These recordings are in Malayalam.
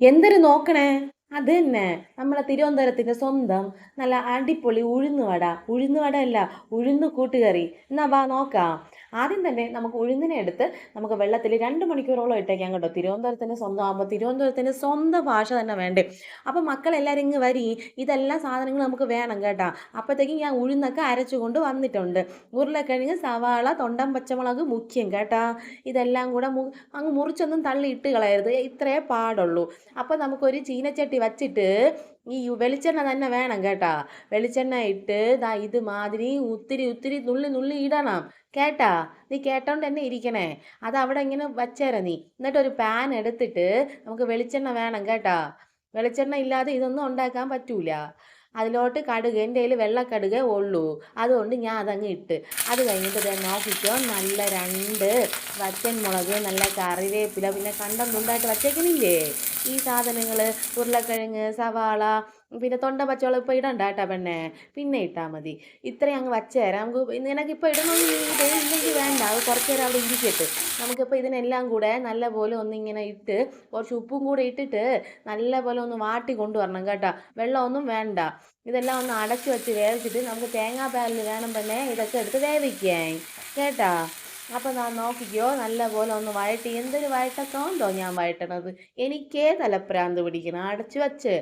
എന്തൊരു നോക്കണേ? അത് തന്നെ നമ്മളെ തിരുവനന്തപുരത്തിന്റെ സ്വന്തം നല്ല അടിപൊളി ഉഴുന്നുവട. ഉഴുന്നുവട അല്ല ഉഴുന്ന് കൂട്ടുകറി എന്നാ വാ നോക്കാം. ആദ്യം തന്നെ നമുക്ക് ഉഴുന്നിനെ എടുത്ത് നമുക്ക് വെള്ളത്തിൽ രണ്ട് മണിക്കൂറോളം ഇട്ടേക്കാം കേട്ടോ. തിരുവനന്തപുരത്തിന്റെ സ്വന്തം ആകുമ്പോൾ തിരുവനന്തപുരത്തിന്റെ സ്വന്തം ഭാഷ തന്നെ വേണ്ടേ. അപ്പോൾ മക്കളെല്ലാവരും ഇങ്ങ് വരി. ഇതെല്ലാം സാധനങ്ങൾ നമുക്ക് വേണം കേട്ടോ. അപ്പോഴത്തേക്കും ഞാൻ ഉഴുന്നൊക്കെ അരച്ചുകൊണ്ട് വന്നിട്ടുണ്ട്. ഉരുളക്കിഴങ്ങ് സവാള തൊണ്ടൻ പച്ചമുളക് മുഖ്യം കേട്ടോ. ഇതെല്ലാം കൂടെ അങ്ങ് മുറിച്ചൊന്നും തള്ളി ഇട്ട് കളയരുത്. ഇത്രേ പാടുള്ളൂ. അപ്പോൾ നമുക്കൊരു ചീനച്ചട്ടി വച്ചിട്ട് ഈ വെളിച്ചെണ്ണ തന്നെ വേണം കേട്ടാ. വെളിച്ചെണ്ണ ഇട്ട് ദാ ഇത് മാതിരി ഒത്തിരി ഒത്തിരി നുള്ളി നുള്ളി ഇടണം. കേട്ടാ? നീ കേട്ടോണ്ട് തന്നെ ഇരിക്കണേ. അത് അവിടെ ഇങ്ങനെ വച്ചേര നീ. എന്നിട്ട് ഒരു പാൻ എടുത്തിട്ട് നമുക്ക് വെളിച്ചെണ്ണ വേണം കേട്ടാ. വെളിച്ചെണ്ണ ഇല്ലാതെ ഇതൊന്നും ഉണ്ടാക്കാൻ പറ്റൂല. അതിലോട്ട് കടുക് എന്റെ കയ്യിൽ വെള്ളക്കടുകേ ഉള്ളൂ. അതുകൊണ്ട് ഞാൻ അതങ്ങ് ഇട്ട്. അത് കഴിഞ്ഞിട്ട് നോക്കിക്കോ നല്ല രണ്ട് വറ്റൻ മുളക് നല്ല കറിവേപ്പില പിന്നെ കണ്ടം തുണ്ടായിട്ട് വച്ചേക്കണില്ലേ? ഈ സാധനങ്ങൾ ഉരുളക്കിഴങ്ങ് സവാള പിന്നെ തൊണ്ട പച്ചവളം ഇപ്പോൾ ഇടണ്ട കേട്ടോ പെണ്ണെ. പിന്നെ ഇട്ടാൽ മതി. ഇത്രയും അങ്ങ് വച്ചുതരാം നമുക്ക് നിനക്ക് ഇപ്പോൾ ഇടണമെങ്കിൽ വേണ്ട. അത് കുറച്ച് നേരം അവിടെ ഇരിക്കട്ട്. നമുക്കിപ്പോൾ ഇതിനെല്ലാം കൂടെ നല്ല പോലെ ഒന്നിങ്ങനെ ഇട്ട് കുറച്ച് ഉപ്പും കൂടെ ഇട്ടിട്ട് നല്ല പോലെ ഒന്ന് വാട്ടി കൊണ്ടുവരണം കേട്ടോ. വെള്ളമൊന്നും വേണ്ട. ഇതെല്ലാം ഒന്ന് അടച്ചു വെച്ച് വേവിച്ചിട്ട് നമുക്ക് തേങ്ങാപ്പാലിൽ വേണം പെണ്ണെ. ഇതൊക്കെ എടുത്ത് വേവിക്കാൻ. കേട്ടാ? അപ്പോൾ ഞാൻ നോക്കിക്കോ നല്ല പോലെ ഒന്ന് വഴട്ടി എന്തൊരു വഴട്ടൊക്കെ ഉണ്ടോ ഞാൻ വഴട്ടണത് എനിക്കേ തലപ്രാന്ത് പിടിക്കണം. അടച്ചു വച്ച്.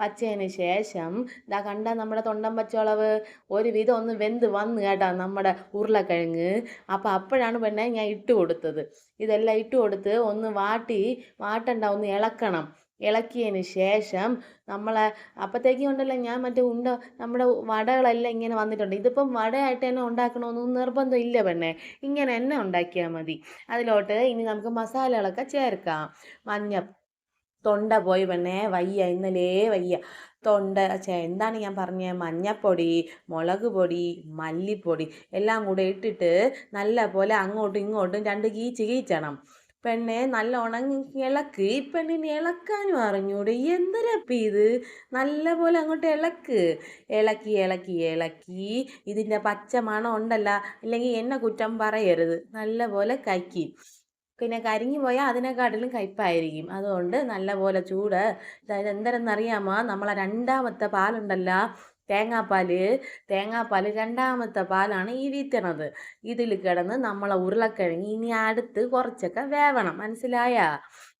വച്ചതിന് ശേഷം ഇതാ കണ്ട നമ്മുടെ തൊണ്ടൻ പച്ചവളവ് ഒരുവിധം ഒന്ന് വെന്ത് വന്ന് കേട്ടോ നമ്മുടെ ഉരുളക്കിഴങ്ങ്. അപ്പോൾ അപ്പോഴാണ് പെണ്ണെ ഞാൻ ഇട്ട് കൊടുത്തത്. ഇതെല്ലാം ഇട്ട് കൊടുത്ത് ഒന്ന് വാട്ടി വാട്ടണ്ട ഒന്ന് ഇളക്കണം. ഇളക്കിയതിന് ശേഷം നമ്മൾ അപ്പോഴത്തേക്കും ഉണ്ടല്ലോ ഞാൻ മറ്റേ ഉണ്ട നമ്മുടെ വടകളെല്ലാം ഇങ്ങനെ വന്നിട്ടുണ്ട്. ഇതിപ്പം വടയായിട്ട് തന്നെ ഉണ്ടാക്കണമെന്നൊന്നും നിർബന്ധം ഇല്ല പെണ്ണെ. ഇങ്ങനെ തന്നെ ഉണ്ടാക്കിയാൽ മതി. അതിലോട്ട് ഇനി നമുക്ക് മസാലകളൊക്കെ ചേർക്കാം. മഞ്ഞ തൊണ്ട പോയി പെണ്ണേ. വയ്യ ഇന്നലേ വയ്യ. തൊണ്ട എന്താണ് ഞാൻ പറഞ്ഞത് മഞ്ഞപ്പൊടി മുളക് പൊടി മല്ലിപ്പൊടി എല്ലാം കൂടെ ഇട്ടിട്ട് നല്ല പോലെ അങ്ങോട്ടും ഇങ്ങോട്ടും രണ്ട് കീച്ച് കീച്ചണം. പെണ്ണെ നല്ല ഉണങ്ങി ഇളക്ക്. ഈ പെണ്ണിന് ഇളക്കാനും അറിഞ്ഞൂടെ? എന്തരപ്പി ഇത്? നല്ല പോലെ അങ്ങോട്ട് ഇളക്ക്. ഇളക്കി ഇളക്കി ഇളക്കി. ഇതിന്റെ പച്ച മണം ഉണ്ടല്ല. അല്ലെങ്കിൽ എന്നെ കുറ്റം പറയരുത്. നല്ല പോലെ കയ്ക്കി പിന്നെ കരിഞ്ഞു പോയാൽ അതിനെക്കാട്ടിലും കയ്പ്പായിരിക്കും അതുകൊണ്ട് നല്ല പോലെ ചൂട്. എന്തെന്നറിയാമോ? നമ്മളെ രണ്ടാമത്തെ പാലുണ്ടല്ലോ. തേങ്ങാപ്പാൽ തേങ്ങാപ്പാൽ രണ്ടാമത്തെ പാലാണ് ഈ വീറ്റണത് ഇതിൽ കിടന്ന് നമ്മളെ ഉരുളക്കിഴങ്ങ് ഇനി അടുത്ത് കുറച്ചൊക്കെ വേവണം. മനസ്സിലായ?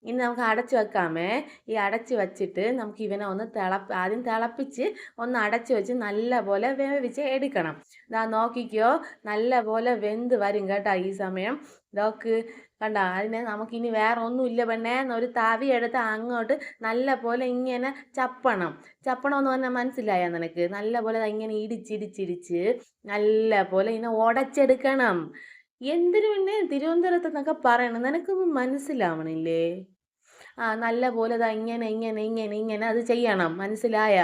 ഇനി നമുക്ക് അടച്ചു വെക്കാമേ. ഈ അടച്ച് വെച്ചിട്ട് നമുക്ക് ഇവനെ ഒന്ന് തിള ആദ്യം തിളപ്പിച്ച് ഒന്ന് അടച്ചു വെച്ച് നല്ല പോലെ വേവിച്ച് എടുക്കണം. ഇതാ നോക്കിക്കോ നല്ല പോലെ വെന്ത് വരും കേട്ടോ ഈ സമയം. ഇതൊക്കെ കണ്ട? അതിനെ നമുക്കിനി വേറെ ഒന്നുമില്ല പെണ്ണേ. ഒരു തവി എടുത്ത് അങ്ങോട്ട് നല്ല പോലെ ഇങ്ങനെ ചപ്പണം. ചപ്പണം എന്ന് പറഞ്ഞാൽ മനസ്സിലായ നിനക്ക്? നല്ല പോലെ ഇങ്ങനെ ഇടിച്ചിടിച്ചിടിച്ച് നല്ല പോലെ ഇങ്ങനെ ഉടച്ചെടുക്കണം. എന്തിനു പിന്നെ തിരുവനന്തപുരത്ത് എന്നൊക്കെ പറയണം. നിനക്കൊന്നും മനസ്സിലാവണില്ലേ? ആ നല്ല പോലെ അതാ ഇങ്ങനെ ഇങ്ങനെ ഇങ്ങനെ ഇങ്ങനെ അത് ചെയ്യണം. മനസ്സിലായ?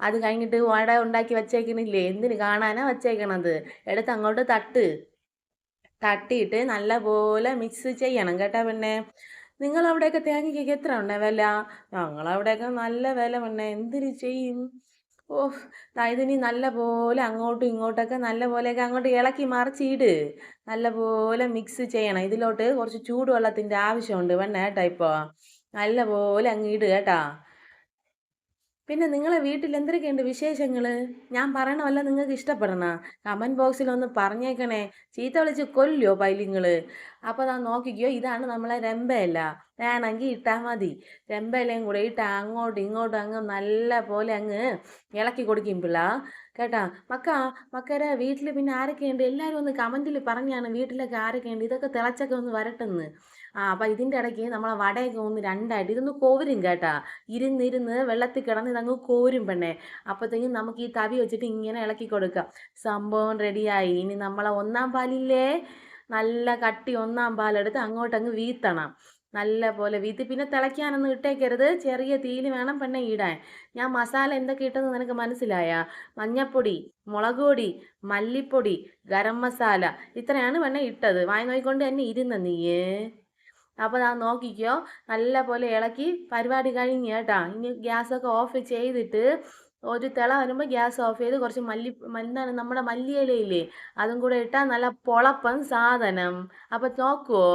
അത് കഴിഞ്ഞിട്ട് വട ഉണ്ടാക്കി വച്ചേക്കണില്ലേ? എന്തിന്? കാണാനാ വച്ചേക്കണത്. എടുത്ത് അങ്ങോട്ട് തട്ട്. തട്ടിയിട്ട് നല്ലപോലെ മിക്സ് ചെയ്യണം കേട്ടോ പിന്നെ നിങ്ങളവിടെയൊക്കെ തേങ്ങയ്ക്കൊക്കെ എത്ര ഉണ്ട് വില? ഞങ്ങളവിടെയൊക്കെ നല്ല വില പിന്നെ എന്തിന് ചെയ്യും? ഓ ഇതിനി നല്ല പോലെ അങ്ങോട്ടും ഇങ്ങോട്ടൊക്കെ നല്ല പോലെയൊക്കെ അങ്ങോട്ട് ഇളക്കി മറിച്ചിട്. നല്ല പോലെ മിക്സ് ചെയ്യണം. ഇതിലോട്ട് കുറച്ച് ചൂടുവെള്ളത്തിന്റെ ആവശ്യമുണ്ട് വേണ്ട കേട്ടോ ഇപ്പോൾ നല്ല പോലെ അങ്ങ് ഇട് കേട്ടാ. പിന്നെ നിങ്ങളെ വീട്ടിൽ എന്തൊക്കെയുണ്ട് വിശേഷങ്ങൾ ഞാൻ പറയണമല്ല നിങ്ങൾക്ക് ഇഷ്ടപ്പെടണ? കമന്റ് ബോക്സിൽ ഒന്ന് പറഞ്ഞേക്കണേ. ചീത്ത വിളിച്ച് കൊല്ലോ പൈലിങ്ങൾ അപ്പോൾ ഞാൻ നോക്കിക്കോ ഇതാണ് നമ്മളെ രമ്പയില. വേണമെങ്കിൽ ഇട്ടാൽ മതി. രമ്പയിലയും കൂടെ ഇട്ട് അങ്ങോട്ടും ഇങ്ങോട്ടും അങ്ങ് നല്ല പോലെ അങ്ങ് ഇളക്കി കൊടുക്കും പിള്ള. കേട്ടാ? മക്ക മക്കരെ വീട്ടിൽ പിന്നെ ആരൊക്കെയുണ്ട് എല്ലാവരും ഒന്ന് കമന്റിൽ പറഞ്ഞാണ് വീട്ടിലൊക്കെ ആരൊക്കെയുണ്ട് ഇതൊക്കെ തിളച്ചൊക്കെ ഒന്ന് വരട്ടെന്ന്. ആ അപ്പം ഇതിന്റെ ഇടയ്ക്ക് നമ്മളെ വടയൊക്കെ ഒന്ന് രണ്ടായിട്ട് ഇതൊന്ന് കോവരും കേട്ടാ. ഇരുന്നിരുന്ന് വെള്ളത്തിൽ കിടന്ന് ഇതങ്ങ് കോരും പെണ്ണേ. അപ്പോഴത്തേക്കും നമുക്ക് ഈ തവി വെച്ചിട്ട് ഇങ്ങനെ ഇളക്കി കൊടുക്കാം. സംഭവം റെഡിയായി ഇനി നമ്മളെ ഒന്നാം പാലില്ലേ? നല്ല കട്ടി ഒന്നാം പാലെടുത്ത് അങ്ങോട്ടങ്ങ് വീത്തണം. നല്ല പോലെ വീത്തി. പിന്നെ തിളയ്ക്കാനൊന്നും ഇട്ടേക്കരുത്. ചെറിയ തീയിൽ വേണം പെണ്ണെ ഇടാൻ ഞാൻ മസാല എന്തൊക്കെ ഇട്ടെന്ന് നിനക്ക് മനസ്സിലായ? മഞ്ഞപ്പൊടി മുളക് പൊടി മല്ലിപ്പൊടി ഗരം മസാല. ഇത്രയാണ് പെണ്ണെ ഇട്ടത്. വായി നോക്കിക്കൊണ്ട് തന്നെ ഇരുന്ന നീയേ. അപ്പോൾ ഞാൻ നോക്കിക്കോ. നല്ല പോലെ ഇളക്കി പരിപാടി കഴിഞ്ഞ് കേട്ടാ. ഇനി ഗ്യാസൊക്കെ ഓഫ് ചെയ്തിട്ട് ഒരു തിള വരുമ്പോൾ ഗ്യാസ് ഓഫ് ചെയ്ത് കുറച്ച് മല്ലി എന്താണ് നമ്മുടെ മല്ലിയിലയില്ലേ? അതും കൂടെ ഇട്ടാൽ നല്ല പൊളപ്പൻ സാധനം. അപ്പോൾ നോക്കുമോ